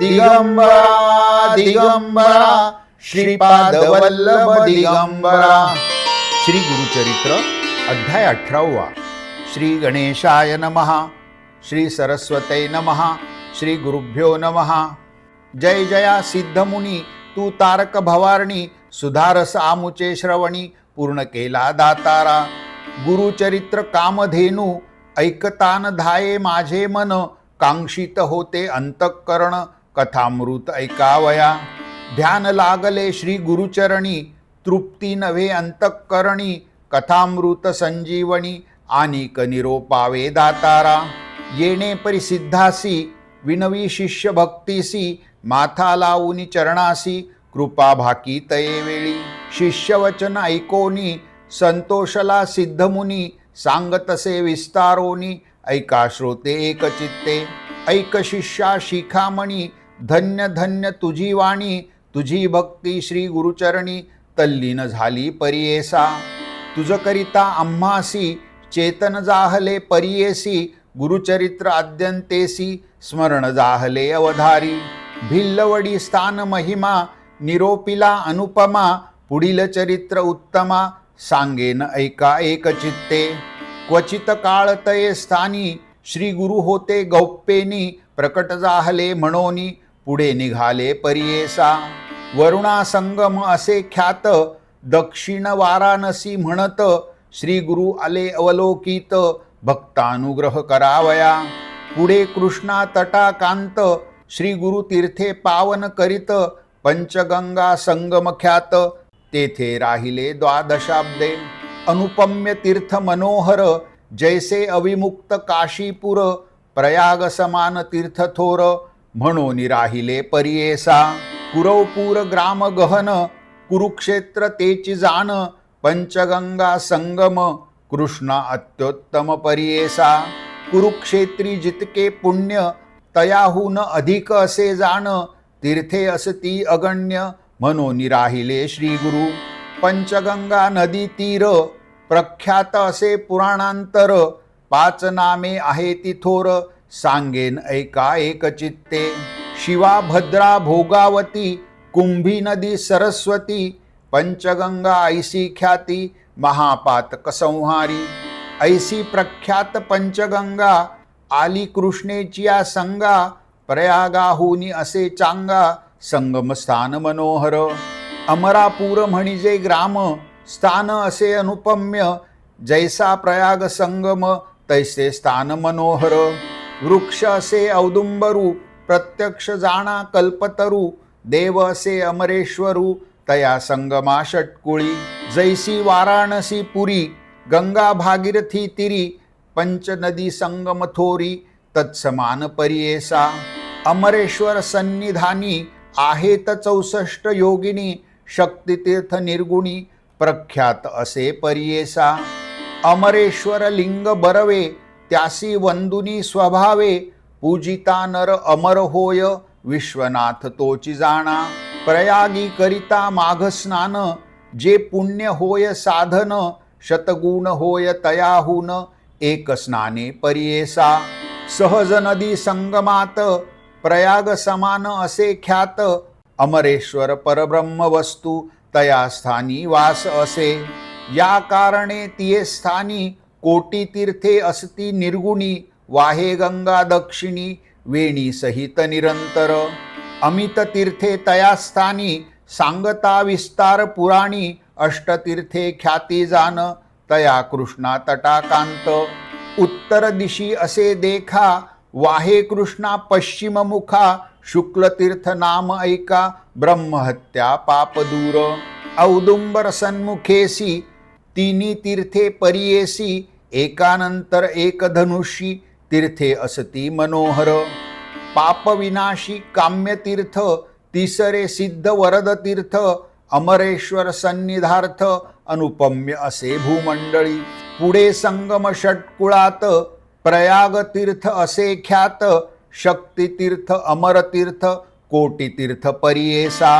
दिगंबरा दिगंबरा श्रीपाद वल्लभ दिगंबरा. श्री गुरुचरित्र अध्याय अठरावा. श्री गणेशाय नमहा श्री सरस्वते नमहा श्री गुरुभ्यो नमहा जय जया सिद्धमुनी तू तारक भवारणी सुधारस आमुचे श्रवणी पूर्ण केला दातारा. गुरुचरित्र कामधेनू ऐकतान धाये माझे मन कांक्षित होते अंतःकरण. कथामृत ऐकावया. ध्यान लागले श्री गुरुचरणी तृप्ती नव्हे अंतःकरणी कथामृत संजीवनी आनिक निरोपावे दातारा. येणे परिसिद्धासी विनवी शिष्य भक्तीसी माथा लावून चरणासी कृपा भाकी तये वेळी. शिष्यवचन ऐकोनी संतोषला सिद्धमुनी सांगतसे विस्तारोनी ऐका श्रोते एकचित्ते. ऐक शिष्या शिखामणी धन्य धन्य तुझी वाणी तुझी भक्ती श्री गुरुचरणी तल्लीन झाली परियेसा. तुझ करिता आम्हासी चेतन जाहले परियेसी गुरुचरित्र आद्यंतेसी स्मरण जाहले अवधारी. भिल्लवडी स्थान महिमा निरोपिला अनुपमा पुढील चरित्र उत्तमा सांगेन ऐका एकचित्ते क्वचित काळतये स्थानी श्री गुरु होते गौप्पेनी प्रकट जाहले म्हणोनी पुढे निघाले परियेसा. वरुणा संगम असे ख्यात दक्षिण वाराणसी म्हणत श्री गुरु आले अवलोकित भक्तानुग्रह करावया. पुढे कृष्णा तटाकांत श्री गुरु तीर्थे पावन करीत पंचगंगा संगम ख्यात तेथे राहिले द्वादशाब्दे. अनुपम्य तीर्थ मनोहर जैसे अविमुक्त काशीपुर प्रयाग समान तीर्थ थोर म्हणून राहिले परियेसा. कुरवपूर ग्राम गहन कुरुक्षेत्र तेची जाण पंचगंगा संगम कृष्ण अत्युत्तम परियेसा. कुरुक्षेत्री जितके पुण्य तयाहून अधिक असे जाण तीर्थे असती अगण्य म्हणून राहिले श्रीगुरु पंचगंगा नदी तीर प्रख्यात असे पुराणांतर पाच नामे आहे तिथोर सांगेन ऐका एकचित्ते शिवा भद्रा भोगावती कुंभी नदी सरस्वती पंचगंगा ऐसी ख्याती महापातक संहारी ऐसी प्रख्यात पंचगंगा आली कृष्णेची या संगा प्रयागाहुनी असे चांगा संगम स्थान मनोहर. अमरापूर म्हणजे ग्राम स्थान असे अनुपम्य जैसा प्रयाग संगम तैसे स्थान मनोहर. वृक्ष असे औदुंबरू प्रत्यक्ष जाणा कल्पतरू देव असे अमरेश्वरू तया संगमा षटकुळी जैसी वाराणसी पुरी गंगा भागीरथी तिरी पंचनदी संगम थोरी तत्समान परियेसा अमरेश्वर सन्निधानी आहेत चौसष्ट योगिनी शक्तितीर्थ निर्गुणी प्रख्यात असे परियेसा अमरेश्वर लिंग बरवे त्यासी वंदुनी स्वभावे पूजिता नर अमर होय विश्वनाथ तोची जाणा. प्रयागी करिता माघ स्नान जे पुण्य होय साधन शतगुण होय तयाहून एक स्नाने परियेसा. सहज नदी संगमात प्रयाग समान असे ख्यात अमरेश्वर परब्रह्म वस्तू तया स्थानी वास असे. या कारणे तिये स्थानी कोटी तीर्थे असती निर्गुणी वाहे गंगा दक्षिणी वेणी सहित निरंतर। अमित तीर्थे तया स्थानी सांगता विस्तार पुराणी अष्टतीर्थे ख्याती जान तया कृष्णा तटाकांत। उत्तर दिशी असे देखा वाहे कृष्णा पश्चिम मुखा शुक्लतीर्थ नाम ऐका ब्रह्महत्या पाप दूर। औदुंबर सन्मुखेसी तिन्ही तीर्थे परियेसी एकानंतर एक धनुषी तीर्थे असती मनोहर. पापविनाशी काम्यतीर्थ काम्य तीर्थ तिसरे सिद्ध वरद तीर्थ अमरेश्वर सन्निधार्थ अनुपम्य असे भूमंडळी. पुढे संगम षटकुळात प्रयाग तीर्थ असे ख्यात शक्तितीर्थ अमरतीर्थ कोटितीर्थ परियेसा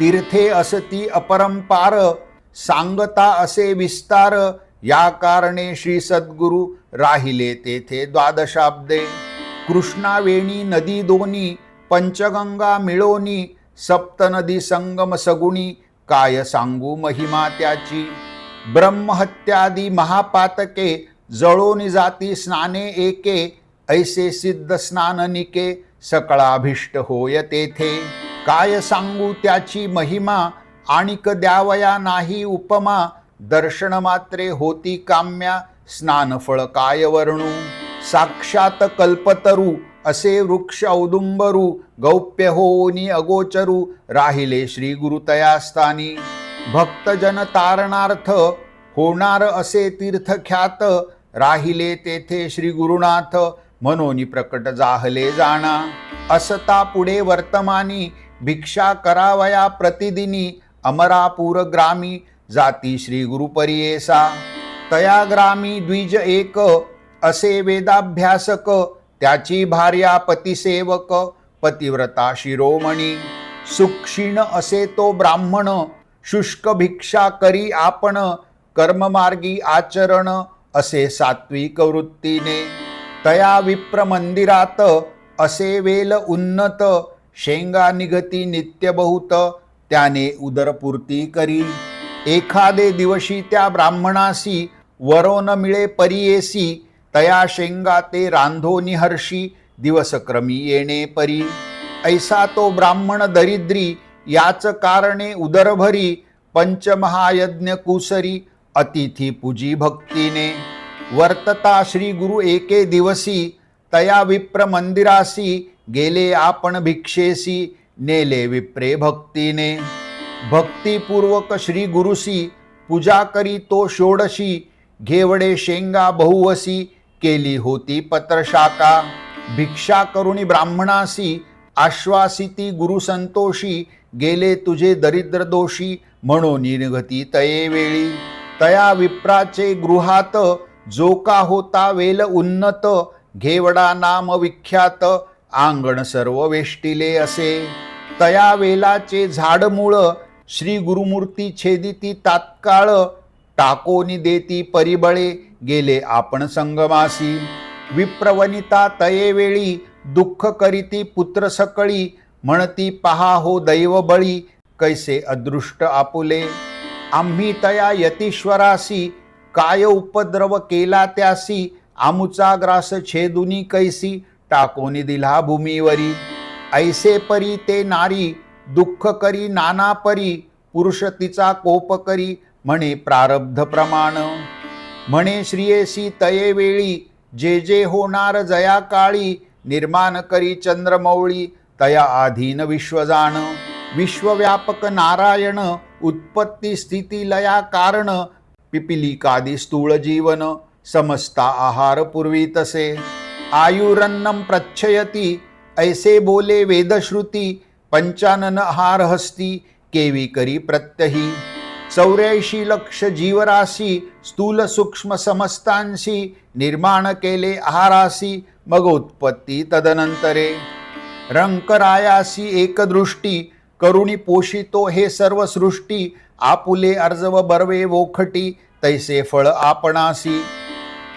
तीर्थे असती अपरंपार सांगता असे विस्तार या कारणे श्री सद्गुरु राहिले तेथे द्वादशाब्दे. कृष्णावेणी नदी दोनी पंचगंगा मिळोनी सप्तनदी संगम सगुणी काय सांगू महिमा त्याची? ब्रह्महत्यादी महापातके जळोनी जाती स्नाने एके ऐसे सिद्ध स्नाननिके सकळाभिष्ट होय तेथे. काय सांगू त्याची महिमा आणिक द्यावया नाही उपमा दर्शन मात्रे होती काम्या स्नानफळ काय वर्णू? साक्षात कल्पतरू असे वृक्ष औदुंबरू गौप्य होनी अगोचरू राहिले श्री गुरुतयास्थानी भक्तजन तारणार्थ होणार असे तीर्थख्यात राहिले तेथे श्री गुरुनाथ मनोनी प्रकट जाहले जाणा. असता पुढे वर्तमानी भिक्षा करावया प्रतिदिनी अमरापूर ग्रामी जाती श्री गुरुपरियेसा तया ग्रामी द्विज एक असे वेदाभ्यासक त्याची भार्या पतिसेवक पतिव्रता शिरोमणी. सुक्षीण असे तो ब्राह्मण शुष्क भिक्षा करी आपण कर्ममार्गी आचरण असे सात्विक वृत्तीने. तया विप्र मंदिरात असे वेल उन्नत शेंगा निगती नित्य बहुत त्याने उदरपूर्ती करी. एखादे दिवशी त्या ब्राह्मणासी वरोन मिळे परियेसी तया शेंगा ते रांधो निहर्षी दिवसक्रमी येणे परी. ऐसा तो ब्राह्मण दरिद्री याच कारणे उदरभरी पंचमहायज्ञ कुसरी अतिथी पूजी भक्तीने. वर्तता श्री गुरु एके दिवसी तया विप्र मंदिरासी गेले आपण भिक्षेसी नेले विप्रे भक्तीने. भक्तिपूर्वक श्री गुरुसी पूजा करी तो षोडशी घेवडे शेंगा बहुवसी केली होती पत्रशाखा. भिक्षा करुणी ब्राह्मणासी आश्वासिती गुरु संतोषी गेले तुझे दरिद्र दोषी म्हणून निघती तये वेळी. तया विप्राचे गृहात जो का होता वेल उन्नत घेवडा नाम विख्यात आंगण सर्व वेष्टिले असे. तया वेलाचे झाड झाडमुळ श्री गुरुमूर्ती छेदिती तात्काळ टाकोनी देती परिबळे गेले आपण संगमासी. विप्रवनिता तयेवेळी दुःख करीती पुत्र सकळी म्हणती पहा हो दैव बळी कैसे अदृष्ट आपुले. आम्ही तया यतीश्वरासी काय उपद्रव केला त्यासी आमुचा ग्रास छेदुनी कैसी टाकोनी दिला भूमीवरी. ऐसे परी ते नारी दुःख करी नाना परी पुरुष तिचा कोप करी म्हणे प्रारब्ध प्रमाण. म्हणे श्रियेसी तये वेळी जे जे होणार जया काळी निर्माण करी चंद्रमौळी तया आधीन विश्वजान. विश्वव्यापक नारायण उत्पत्ती स्थिती लया कारण पिपिलिकादी स्थूळ जीवन समस्ता आहार पूर्वी तसे. आयुरन्नम प्रच्छयती ऐसे बोले वेदश्रुती पंचानन हार हस्ती केवी करी प्रत्यही. चौऱ्याऐंशी लक्ष जीवराशी स्थूल सूक्ष्म समस्तांशी निर्माण केले आहारासी मग उत्पत्ती तदनंतरे. रंकरायासी एकदृष्टी करुणी पोषितो हे सर्व सृष्टी आपुले अर्जव बर्वे वोखटी तैसे फळ आपणासी.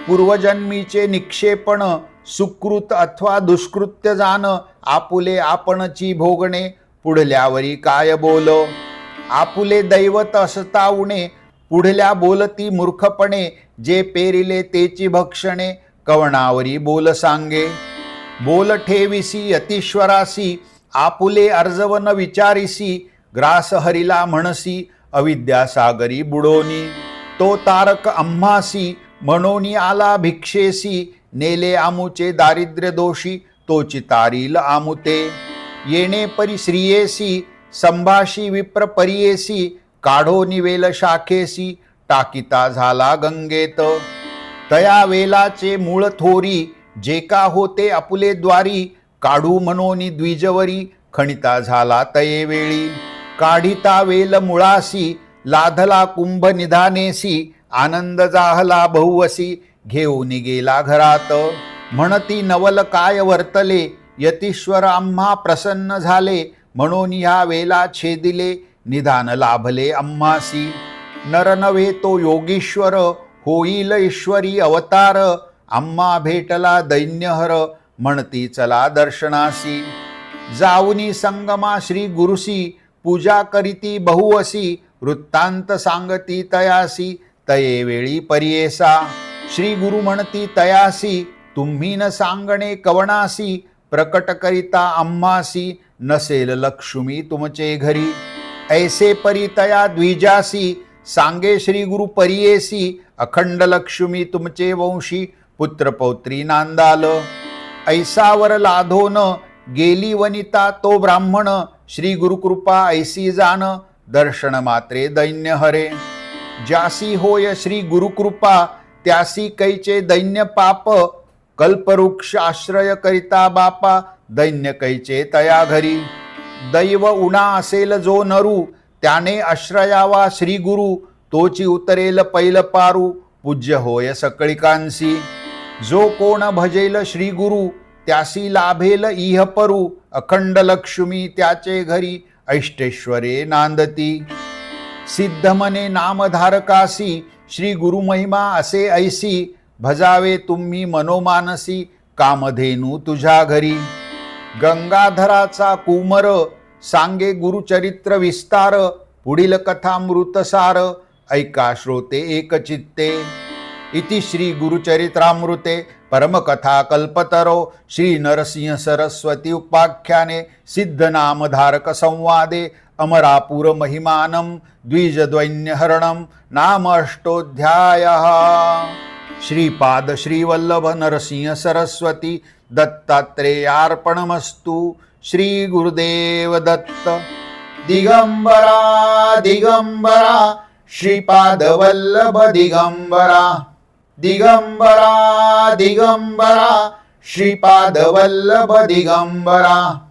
पूर्वजन्मीचे निक्षेपण सुकृत अथवा दुष्कृत्य जाण आपुले आपणची भोगणे पुढल्यावरी काय बोल? आपुले दैवत असता उणे पुढल्या बोलती मूर्खपणे जे पेरिले तेची भक्षणे कवणावरी बोल सांगे. बोल ठेविसी यतीश्वरासी आपुले अर्जवन विचारिसी ग्रास हरिला म्हणसी अविद्यासागरी बुडोनी. तो तारक अम्मासी म्हणोनी आला भिक्षेसी नेले आमुचे दारिद्र्य दोषी तोची तारील आमुते. येणे परी श्रियेसी संभाषी विप्र परियेसी काढो निवेल शाखेसी टाकिता झाला गंगेत. तया वेलाचे मूळ थोरी जे का होते आपुले द्वारी काढू मनोनी द्विजवरी खणिता झाला तये वेळी. काढिता वेल मुळासी लाधला कुंभ निधानेसी आनंद जाहला बहुवसी घेऊन गेला घरात. म्हणती नवल काय वर्तले? यतीश्वर आम्हा प्रसन्न झाले. म्हणून ह्या वेला छेदिले. निधान लाभले अम्मासी नर तो योगीश्वर. होईल ईश्वरी अवतार. आम्हा भेटला दैन्यहर. म्हणती चला दर्शनासी. जाऊनी संगमा श्री गुरुसी. पूजा करीती बहुवसी. वृत्तांत सांगती तयासी. तये वेळी परियेसा. श्री गुरु म्हणती तयासी तुम्ही न सांगणे कवणासी प्रकट करिता अम्मासी नसेल लक्ष्मी तुमचे घरी. ऐसे परितया द्विजासी सांगे श्री गुरु परियेसी अखंड लक्ष्मी तुमचे वंशी पुत्रपौत्री नांदाल. ऐसावर लाधोन गेली वनिता तो ब्राह्मण श्री गुरुकृपा ऐसी जाण दर्शन मात्रे दैन्य हरे. जासी होय श्री गुरुकृपा त्यासी कैचे दैन्य पाप कल्पवृक्ष आश्रय करिता बापा दैन्य कैचे तया घरी. दैव उणा असेल जो नरू त्याने आश्रयावा श्री गुरु तोची उतरेल पैल पारू पूज्य होय सकळिकांसी. जो कोण भजेल श्री गुरु त्यासी लाभेल इह परू अखंड लक्ष्मी त्याचे घरी ऐष्टेश्वरे नांदती. सिद्ध मने नामधारकासी श्री गुरुमहिमा असे ऐसी भजावे तुम्ही मनोमानसी कामधेनू तुझ्या घरी. गंगाधराचा कुमर सांगे गुरुचरित्र विस्तार पुढील कथामृतसार ऐका श्रोते एकचित्ते. इति श्री गुरुचरित्रामृते परमकथा कल्पतरो श्री नरसिंह सरस्वती उपाख्याने सिद्धनामधारक संवादे अमरापुर महिमानं द्विजद्वैन्यहरणं नाम अष्टोऽध्यायः श्रीपाद श्रीवल्लभ नरसिंह सरस्वती दत्तात्रेयार्पणमस्तु श्रीगुरुदेवदत्त दिगम्बरा दत्त। दिगंबरा दिगंबरा दिगम्बरा दिगम्बरा दिगंबरा। दिगंबरा।